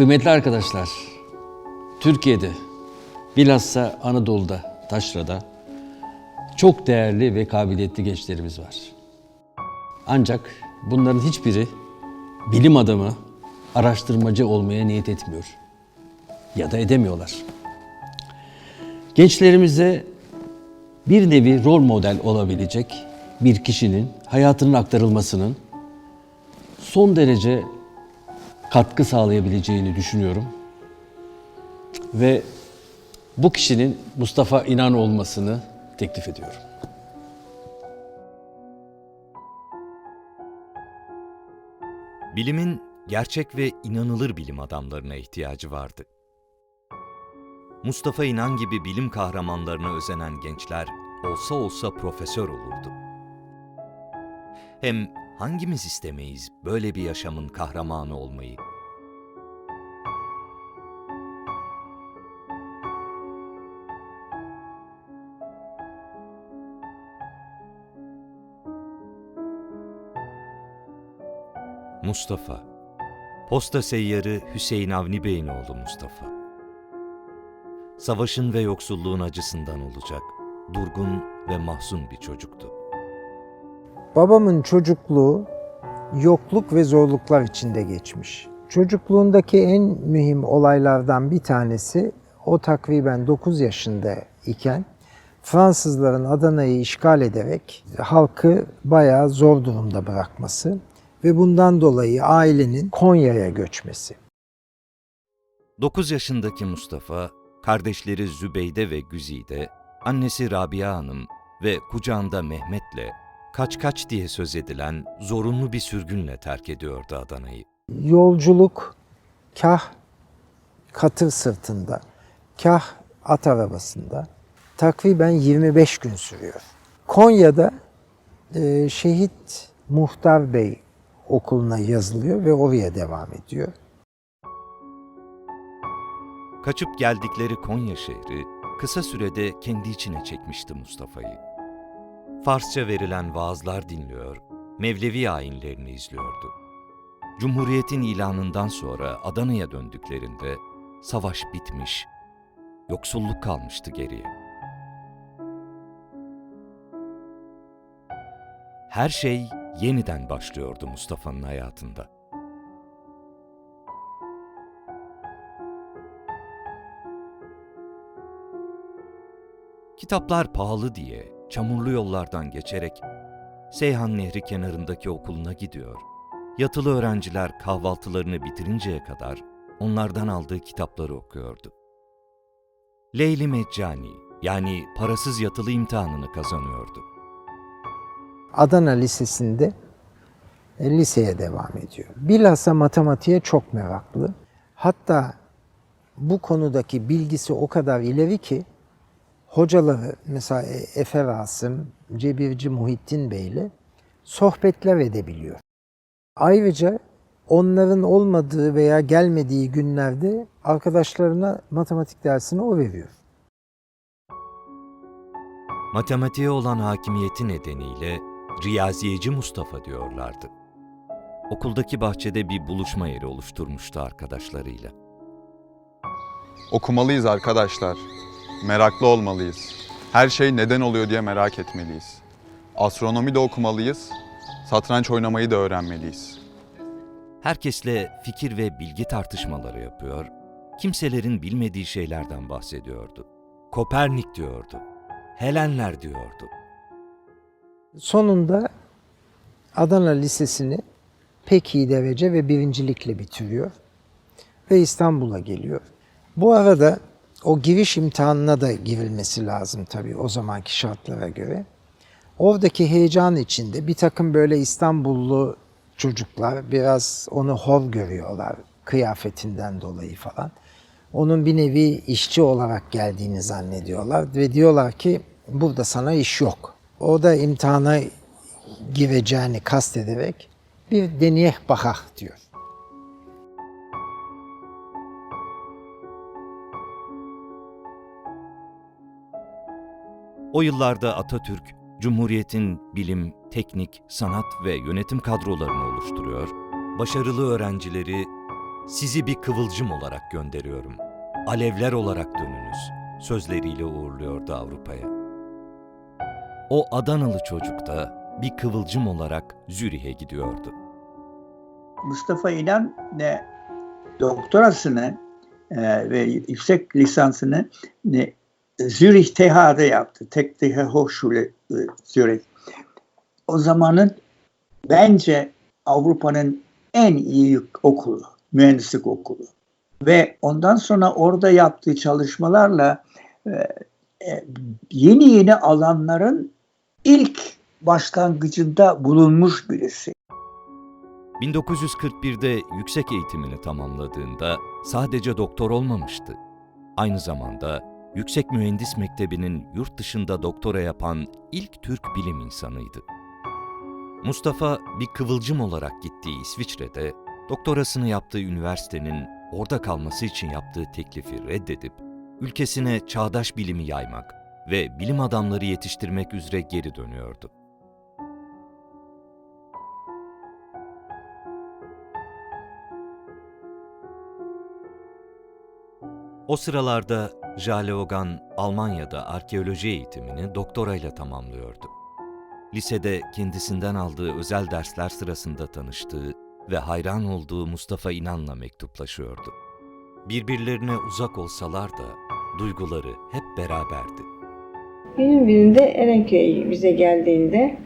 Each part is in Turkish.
Kıymetli arkadaşlar, Türkiye'de, bilhassa Anadolu'da, Taşra'da çok değerli ve kabiliyetli gençlerimiz var. Ancak bunların hiçbiri bilim adamı, araştırmacı olmaya niyet etmiyor. Ya da edemiyorlar. Gençlerimize bir nevi rol model olabilecek bir kişinin hayatının aktarılmasının son derece katkı sağlayabileceğini düşünüyorum. Ve bu kişinin Mustafa İnan olmasını teklif ediyorum. Bilimin gerçek ve inanılır bilim adamlarına ihtiyacı vardı. Mustafa İnan gibi bilim kahramanlarına özenen gençler olsa olsa profesör olurdu. Hem hangimiz istemeyiz böyle bir yaşamın kahramanı olmayı? Mustafa Posta seyyarı Hüseyin Avni Bey'in oğlu Mustafa. Savaşın ve yoksulluğun acısından olacak, durgun ve mahzun bir çocuktu. Babamın çocukluğu yokluk ve zorluklar içinde geçmiş. Çocukluğundaki en mühim olaylardan bir tanesi o takriben 9 yaşında iken Fransızların Adana'yı işgal ederek halkı bayağı zor durumda bırakması ve bundan dolayı ailenin Konya'ya göçmesi. 9 yaşındaki Mustafa, kardeşleri Zübeyde ve Güzide, annesi Rabia Hanım ve kucağında Mehmet'le kaç kaç diye söz edilen zorunlu bir sürgünle terk ediyordu Adana'yı. Yolculuk kah katır sırtında, kah at arabasında takriben 25 gün sürüyor. Konya'da e, Şehit Muhtar Bey okuluna yazılıyor ve oraya devam ediyor. Kaçıp geldikleri Konya şehri kısa sürede kendi içine çekmişti Mustafa'yı. Farsça verilen vaazlar dinliyor, Mevlevi ayinlerini izliyordu. Cumhuriyetin ilanından sonra Adana'ya döndüklerinde savaş bitmiş, yoksulluk kalmıştı geriye. Her şey yeniden başlıyordu Mustafa'nın hayatında. Kitaplar pahalı diye çamurlu yollardan geçerek Seyhan Nehri kenarındaki okuluna gidiyor. Yatılı öğrenciler kahvaltılarını bitirinceye kadar onlardan aldığı kitapları okuyordu. Leyli Meccani yani parasız yatılı imtihanını kazanıyordu. Adana Lisesi'nde e, liseye devam ediyor. Bilhassa matematiğe çok meraklı. Hatta bu konudaki bilgisi o kadar ileri ki hocaları mesela e, Efe Rasım, Cebirci Muhittin Bey'le sohbetler edebiliyor. Ayrıca onların olmadığı veya gelmediği günlerde arkadaşlarına matematik dersini o veriyor. Matematiğe olan hakimiyeti nedeniyle Riyaziyeci Mustafa diyorlardı. Okuldaki bahçede bir buluşma yeri oluşturmuştu arkadaşlarıyla. Okumalıyız arkadaşlar. Meraklı olmalıyız. Her şey neden oluyor diye merak etmeliyiz. Astronomi de okumalıyız. Satranç oynamayı da öğrenmeliyiz. Herkesle fikir ve bilgi tartışmaları yapıyor, kimselerin bilmediği şeylerden bahsediyordu. Kopernik diyordu, Helenler diyordu. Sonunda Adana Lisesi'ni pek iyi derece ve birincilikle bitiriyor ve İstanbul'a geliyor. Bu arada o giriş imtihanına da girilmesi lazım tabii o zamanki şartlara göre. Oradaki heyecan içinde bir takım böyle İstanbullu çocuklar biraz onu hor görüyorlar kıyafetinden dolayı falan. Onun bir nevi işçi olarak geldiğini zannediyorlar ve diyorlar ki burada sana iş yok. O da imtihana gireceğini kastederek bir deneyeh bakak diyor. O yıllarda Atatürk, Cumhuriyet'in bilim, teknik, sanat ve yönetim kadrolarını oluşturuyor, başarılı öğrencileri Sizi bir kıvılcım olarak gönderiyorum. Alevler olarak dönünüz. Sözleriyle uğurluyordu Avrupa'ya. O Adanalı çocuk da bir kıvılcım olarak Zürih'e gidiyordu. Mustafa İnan ne doktorasını e, ve yüksek lisansını ne, Zürich TH'de yaptı. Teknische Hochschule e, Zürich. O zamanın bence Avrupa'nın en iyi okulu, mühendislik okulu. Ve ondan sonra orada yaptığı çalışmalarla e, e, yeni yeni alanların ilk başlangıcında bulunmuş birisi. 1941'de yüksek eğitimini tamamladığında sadece doktor olmamıştı. Aynı zamanda Yüksek Mühendis Mektebi'nin yurt dışında doktora yapan ilk Türk bilim insanıydı. Mustafa bir kıvılcım olarak gittiği İsviçre'de doktorasını yaptığı üniversitenin orada kalması için yaptığı teklifi reddedip ülkesine çağdaş bilimi yaymak ve bilim adamları yetiştirmek üzere geri dönüyordu. O sıralarda Jale Ogan Almanya'da arkeoloji eğitimini doktorayla tamamlıyordu. Lisede kendisinden aldığı özel dersler sırasında tanıştığı ve hayran olduğu Mustafa İnan'la mektuplaşıyordu. Birbirlerine uzak olsalar da duyguları hep beraberdi. Günün birinde Erenköy bize geldiğinde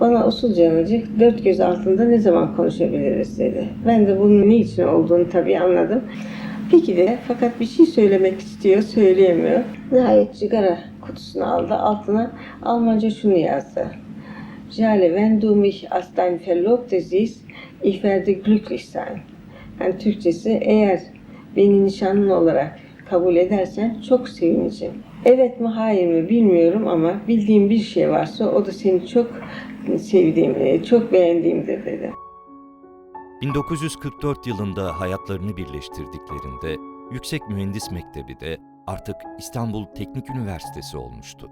bana usulcanacık dört göz altında ne zaman konuşabiliriz dedi. Ben de bunun niçin olduğunu tabii anladım. Peki de fakat bir şey söylemek istiyor, söyleyemiyor. Nihayet sigara kutusunu aldı, altına Almanca şunu yazdı. Jale, wenn du mich als dein Verlobter siehst, ich werde glücklich sein. Yani Türkçesi eğer beni nişanlın olarak kabul edersen çok sevineceğim. Evet mi hayır mı bilmiyorum ama bildiğim bir şey varsa o da seni çok sevdiğim, çok beğendiğimdir dedi. 1944 yılında hayatlarını birleştirdiklerinde Yüksek Mühendis Mektebi de artık İstanbul Teknik Üniversitesi olmuştu.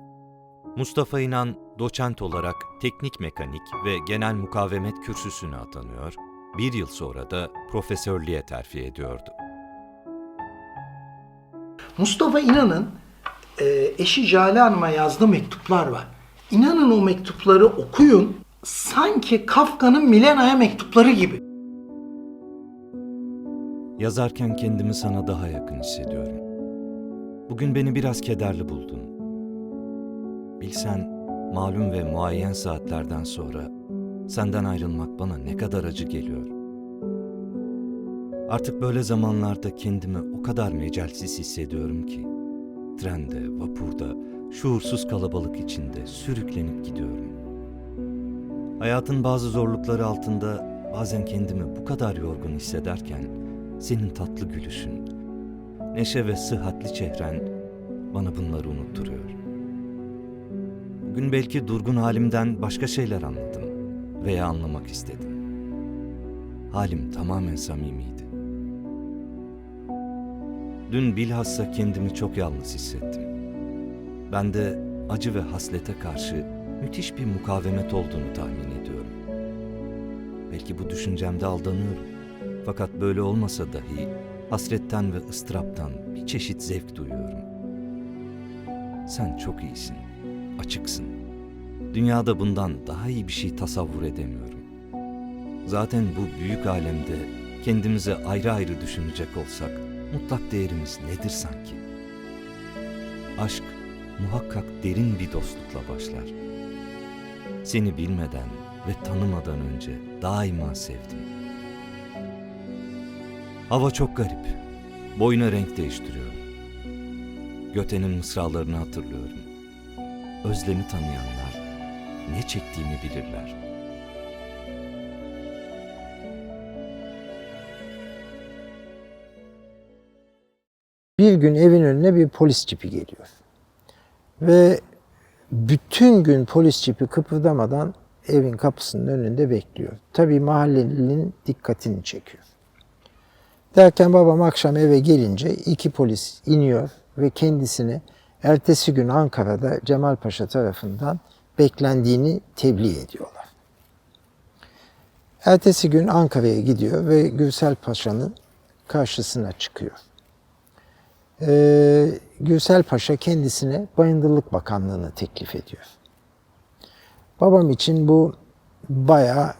Mustafa İnan doçent olarak teknik mekanik ve genel mukavemet kürsüsüne atanıyor, bir yıl sonra da profesörlüğe terfi ediyordu. Mustafa İnan'ın e, eşi Jale Hanım'a yazdığı mektuplar var. İnanın o mektupları okuyun. Sanki Kafka'nın Milena'ya mektupları gibi. Yazarken kendimi sana daha yakın hissediyorum. Bugün beni biraz kederli buldun. Bilsen malum ve muayyen saatlerden sonra senden ayrılmak bana ne kadar acı geliyor. Artık böyle zamanlarda kendimi o kadar mecalsiz hissediyorum ki trende, vapurda, şuursuz kalabalık içinde sürüklenip gidiyorum. Hayatın bazı zorlukları altında bazen kendimi bu kadar yorgun hissederken senin tatlı gülüşün, neşe ve sıhhatli çehren bana bunları unutturuyor. Bugün belki durgun halimden başka şeyler anladım veya anlamak istedim. Halim tamamen samimiydi. Dün bilhassa kendimi çok yalnız hissettim. Bende acı ve haslete karşı müthiş bir mukavemet olduğunu tahmin ediyorum. Belki bu düşüncemde aldanıyorum. Fakat böyle olmasa dahi hasretten ve ıstıraptan bir çeşit zevk duyuyorum. Sen çok iyisin, açıksın. Dünyada bundan daha iyi bir şey tasavvur edemiyorum. Zaten bu büyük alemde kendimize ayrı ayrı düşünecek olsak mutlak değerimiz nedir sanki? Aşk muhakkak derin bir dostlukla başlar. Seni bilmeden ve tanımadan önce daima sevdim. Hava çok garip. Boyuna renk değiştiriyor. Göte'nin mısralarını hatırlıyorum. Özlemi tanıyanlar ne çektiğimi bilirler. Bir gün evin önüne bir polis cipi geliyor. Ve bütün gün polis cipi kıpırdamadan evin kapısının önünde bekliyor. Tabii mahallelinin dikkatini çekiyor. Derken babam akşam eve gelince iki polis iniyor ve kendisini ertesi gün Ankara'da Cemal Paşa tarafından beklendiğini tebliğ ediyorlar. Ertesi gün Ankara'ya gidiyor ve Gürsel Paşa'nın karşısına çıkıyor. Ee, Gürsel Paşa kendisine Bayındırlık Bakanlığı'nı teklif ediyor. Babam için bu bayağı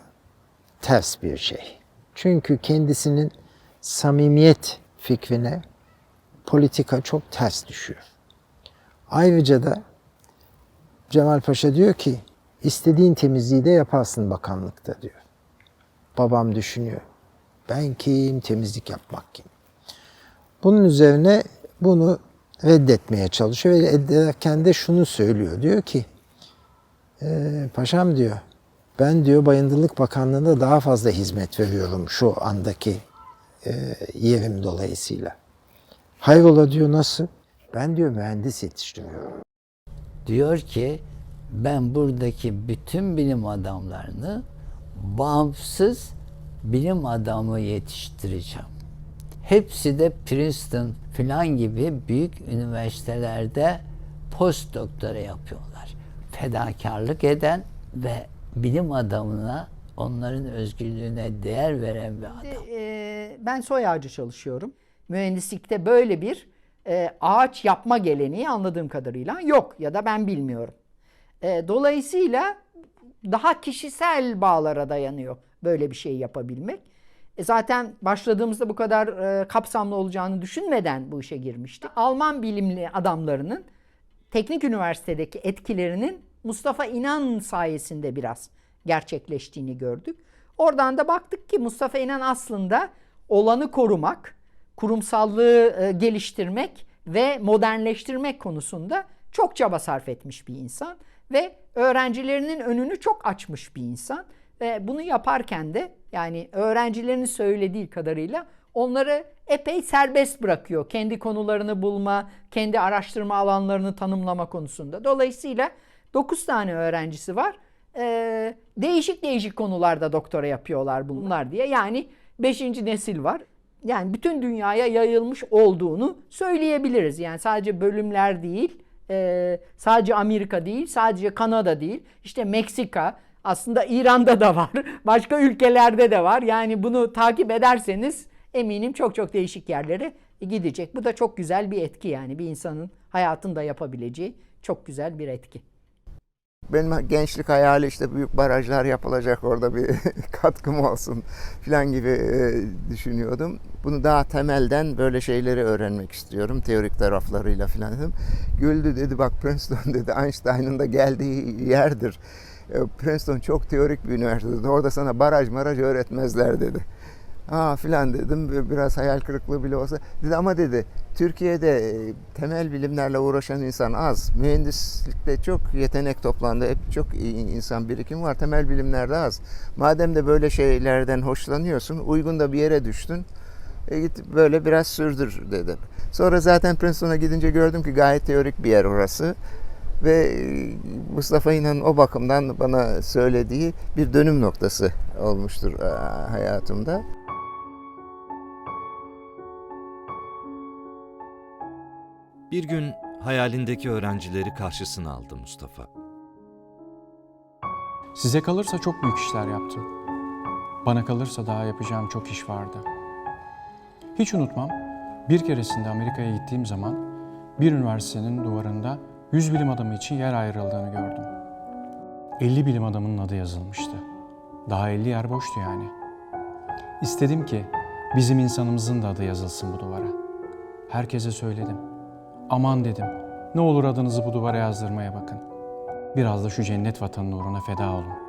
ters bir şey. Çünkü kendisinin samimiyet fikrine politika çok ters düşüyor. Ayrıca da Cemal Paşa diyor ki istediğin temizliği de yaparsın bakanlıkta diyor. Babam düşünüyor. Ben kim, temizlik yapmak kim? Bunun üzerine bunu reddetmeye çalışıyor ve reddederken de şunu söylüyor. Diyor ki, "Ee, paşam diyor, ben diyor Bayındırlık Bakanlığı'nda daha fazla hizmet veriyorum şu andaki e, dolayısıyla. Hayrola diyor nasıl? Ben diyor mühendis yetiştiriyorum. diyor ki ben buradaki bütün bilim adamlarını bağımsız bilim adamı yetiştireceğim. Hepsi de Princeton falan gibi büyük üniversitelerde post doktora yapıyorlar. Fedakarlık eden ve bilim adamına onların özgürlüğüne değer veren bir adam. Ben soy ağacı çalışıyorum. Mühendislikte böyle bir e, ağaç yapma geleneği anladığım kadarıyla yok ya da ben bilmiyorum. E, dolayısıyla daha kişisel bağlara dayanıyor böyle bir şey yapabilmek. E, zaten başladığımızda bu kadar e, kapsamlı olacağını düşünmeden bu işe girmiştik. Alman bilimli adamlarının teknik üniversitedeki etkilerinin Mustafa İnan sayesinde biraz gerçekleştiğini gördük. Oradan da baktık ki Mustafa İnan aslında olanı korumak, kurumsallığı e, geliştirmek ve modernleştirmek konusunda çok çaba sarf etmiş bir insan ve öğrencilerinin önünü çok açmış bir insan. Ve bunu yaparken de yani öğrencilerin söylediği kadarıyla onları epey serbest bırakıyor. Kendi konularını bulma, kendi araştırma alanlarını tanımlama konusunda. Dolayısıyla 9 tane öğrencisi var. Ee, değişik değişik konularda doktora yapıyorlar bunlar diye. Yani 5. nesil var. Yani bütün dünyaya yayılmış olduğunu söyleyebiliriz. Yani sadece bölümler değil, e, sadece Amerika değil, sadece Kanada değil. İşte Meksika, aslında İran'da da var, başka ülkelerde de var. Yani bunu takip ederseniz eminim çok çok değişik yerlere gidecek. Bu da çok güzel bir etki yani bir insanın hayatında yapabileceği çok güzel bir etki. Benim gençlik hayali işte büyük barajlar yapılacak orada bir katkım olsun falan gibi e, düşünüyordum. Bunu daha temelden böyle şeyleri öğrenmek istiyorum. Teorik taraflarıyla falan dedim. Güldü dedi bak Princeton dedi Einstein'ın da geldiği yerdir. E, Princeton çok teorik bir üniversite dedi. Orada sana baraj maraj öğretmezler dedi. Aa filan dedim biraz hayal kırıklığı bile olsa. Dedi ama dedi Türkiye'de e, temel bilimlerle uğraşan insan az. Mühendislikte çok yetenek toplandı. Hep çok insan birikimi var. Temel bilimlerde az. Madem de böyle şeylerden hoşlanıyorsun, uygun da bir yere düştün. E git böyle biraz sürdür dedi. Sonra zaten Princeton'a gidince gördüm ki gayet teorik bir yer orası. Ve e, Mustafa İnan o bakımdan bana söylediği bir dönüm noktası olmuştur e, hayatımda. Bir gün hayalindeki öğrencileri karşısına aldı Mustafa. Size kalırsa çok büyük işler yaptım. Bana kalırsa daha yapacağım çok iş vardı. Hiç unutmam, bir keresinde Amerika'ya gittiğim zaman bir üniversitenin duvarında 100 bilim adamı için yer ayrıldığını gördüm. 50 bilim adamının adı yazılmıştı. Daha 50 yer boştu yani. İstedim ki bizim insanımızın da adı yazılsın bu duvara. Herkese söyledim. Aman dedim, ne olur adınızı bu duvara yazdırmaya bakın. Biraz da şu cennet vatanın uğruna feda olun.